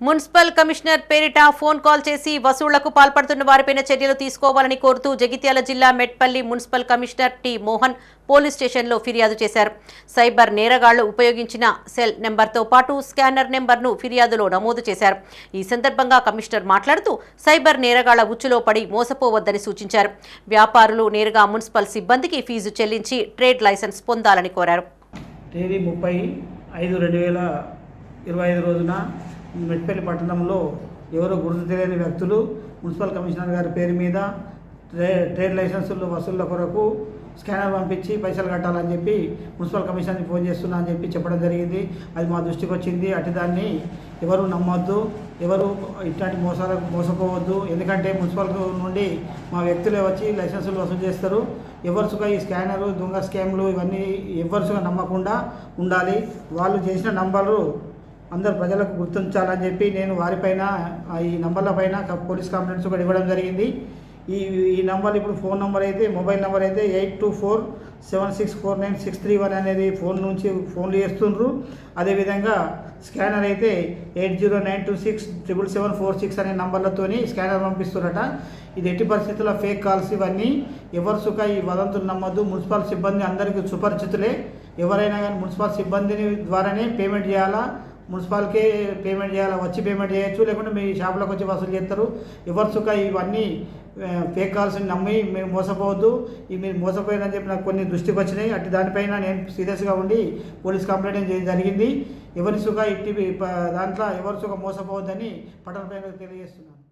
Municipal commissioner పేరిట phone call చేసి వసూళ్ళకు పాల్పడుతున్న వారిపైన చర్యలు తీసుకోవాలని కోరుతూ జగిత్యాల జిల్లా Metpally municipal commissioner T Mohan police స్టేషన్లో ఫిర్యాదు చేశారు. సైబర్ నేరగాళ్ళు ఉపయోగించిన సెల్ నెంబర్తో పాటు స్కానర్ నెంబర్ను ఫిర్యాదులో నమోదు చేశారు. ఈ సందర్భంగా కమిషనర్ మాట్లాడుతూ సైబర్ నేరగాళ్ళ ఉచ్చులో పడి మోసపోవద్దని సూచించారు. వ్యాపారులు నేరుగా మున్సిపల్ సిబ్బందికి ఫీజు చెల్లించి ట్రేడ్ లైసెన్స్ పొందాలని కోరారు. తేదీ ముప్పై ఐదు రెండు వేల ఇరవై ఐదు రోజున మెట్పల్లి పట్టణంలో ఎవరో గుర్తు తెలియని వ్యక్తులు మున్సిపల్ కమిషనర్ గారి పేరు మీద ట్రే ట్రేడ్ లైసెన్సులు వసూళ్ళ కొరకు స్కానర్ పంపించి పైసలు కట్టాలని చెప్పి మున్సిపల్ కమిషనర్కి ఫోన్ చేస్తున్నా అని చెప్పి చెప్పడం జరిగింది. అది మా దృష్టికి వచ్చింది. అటు దాన్ని ఎవరు నమ్మొద్దు ఎవరు ఇట్లాంటి మోసాలకు మోసపోవద్దు. ఎందుకంటే మున్సిపల్ నుండి మా వ్యక్తులే వచ్చి లైసెన్సులు వసూలు చేస్తారు. ఎవరుసుగా ఈ స్కానరు దొంగ స్కామ్లు ఇవన్నీ ఎవరుసుగా నమ్మకుండా ఉండాలి. వాళ్ళు చేసిన నంబర్లు అందరు ప్రజలకు గుర్తించాలని చెప్పి నేను వారిపైన ఈ నంబర్ల పైన పోలీస్ కంప్లైంట్స్ కూడా ఇవ్వడం జరిగింది. ఈ ఈ నంబర్ ఇప్పుడు ఫోన్ నెంబర్ అయితే మొబైల్ నెంబర్ అయితే eight two four seven six four nine six three one అనేది ఫోన్ నుంచి ఫోన్లు చేస్తుండ్రు. అదేవిధంగా స్కానర్ అయితే eight zero nine two six triple seven four six అనే నంబర్లతో స్కానర్ పంపిస్తున్నట ఇది ఎట్టి పరిస్థితుల్లో ఫేక్ కాల్స్ ఇవన్నీ. ఎవరు సుఖ ఈ వదంతులు నమ్మద్దు. మున్సిపల్ సిబ్బంది అందరికీ సుపరిచితులే. ఎవరైనా కానీ మున్సిపల్ సిబ్బందిని ద్వారానే పేమెంట్ చేయాలా? మున్సిపాలికే పేమెంట్ చేయాలా వచ్చి పేమెంట్ చేయొచ్చు లేకుంటే మీ షాప్లోకి వచ్చి వసూలు చేస్తారు. ఎవరి సుఖ ఇవన్నీ ఫేక్ కాల్స్ నమ్మి మీరు మోసపోవద్దు. ఈ మీరు మోసపోయినని చెప్పి నాకు కొన్ని దృష్టికి వచ్చినాయి. అటు దానిపైన నేను సీరియస్గా ఉండి పోలీస్ కంప్లైంట్ చేయడం జరిగింది. ఎవరి సుఖ ఇట్టి దాంట్లో ఎవరి సుఖ మోసపోవద్దని పట్టణ ప్రజలకు తెలియజేస్తున్నాను.